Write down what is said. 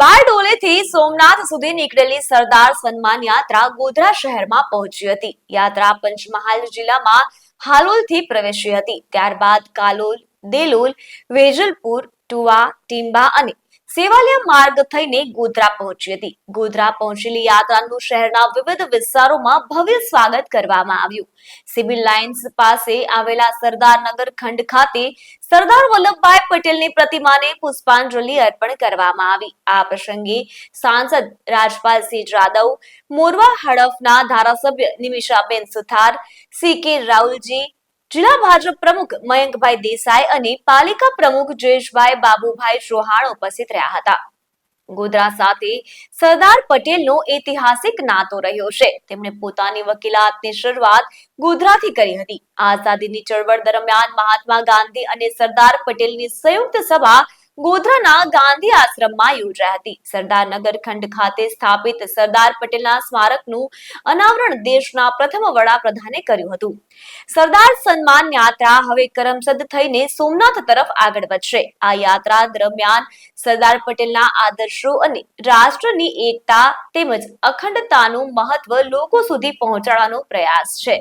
બારડોલીથી સોમનાથ સુધી નીકળેલી સરદાર સન્માન યાત્રા ગોધરા શહેરમાં પહોંચી હતી. યાત્રા પંચમહાલ જિલ્લામાં હાલોલથી પ્રવેશી હતી. ત્યારબાદ કાલોલ, દેલોલ, વેજલપુર, ટુવા, ટીંબા અને સેવાલિયા માર્ગ થઈને ગોધરા પહોંચી હતી. ગોધરા પહોંચેલી યાત્રાનું શહેરના વિવિધ વિસ્તારોમાં ભવ્ય સ્વાગત કરવામાં આવ્યું. સિવિલ લાઇન્સ પાસે આવેલા સરદારનગર ખંડ ખાતે સરદાર વલ્લભભાઈ પટેલની પ્રતિમાને પુષ્પાંજલિ અર્પણ કરવામાં આવી. આ પ્રસંગે સાંસદ રાજપાલસિંહ જાદવ, મોરવા હડફના ધારાસભ્ય નિમિષાબેન સુથાર, સી કે રાહુલજી જિલ્લા ભાજપ પ્રમુખ મયંકભાઈ દેસાઈ અને પાલિકા પ્રમુખ જયેશભાઈ બાબુભાઈ ચૌહાણ ઉપસ્થિત રહ્યા હતા. ગોધરા સાથે સરદાર પટેલનો ઐતિહાસિક નાતો રહ્યો છે. તેમણે પોતાની વકીલાતની શરૂઆત ગોધરાથી કરી હતી. આઝાદીની ચળવળ દરમિયાન મહાત્મા ગાંધી અને સરદાર પટેલની સંયુક્ત સભા ગોધરાના ગાંધી આશ્રમમાં યોજાઈ હતી. સરદારનગર ખંડ ખાતે સ્થાપિત સરદાર પટેલના સ્મારકનું અનાવરણ દેશના પ્રથમ વડાપ્રધાને કર્યું હતું. સરદાર સન્માન યાત્રા હવે કરમસદ થઈને સોમનાથ તરફ આગળ વધશે. આ યાત્રા દરમિયાન સરદાર પટેલના આદર્શો અને રાષ્ટ્રની એકતા તેમજ અખંડતાનું મહત્વ લોકો સુધી પહોંચાડવાનો પ્રયાસ છે.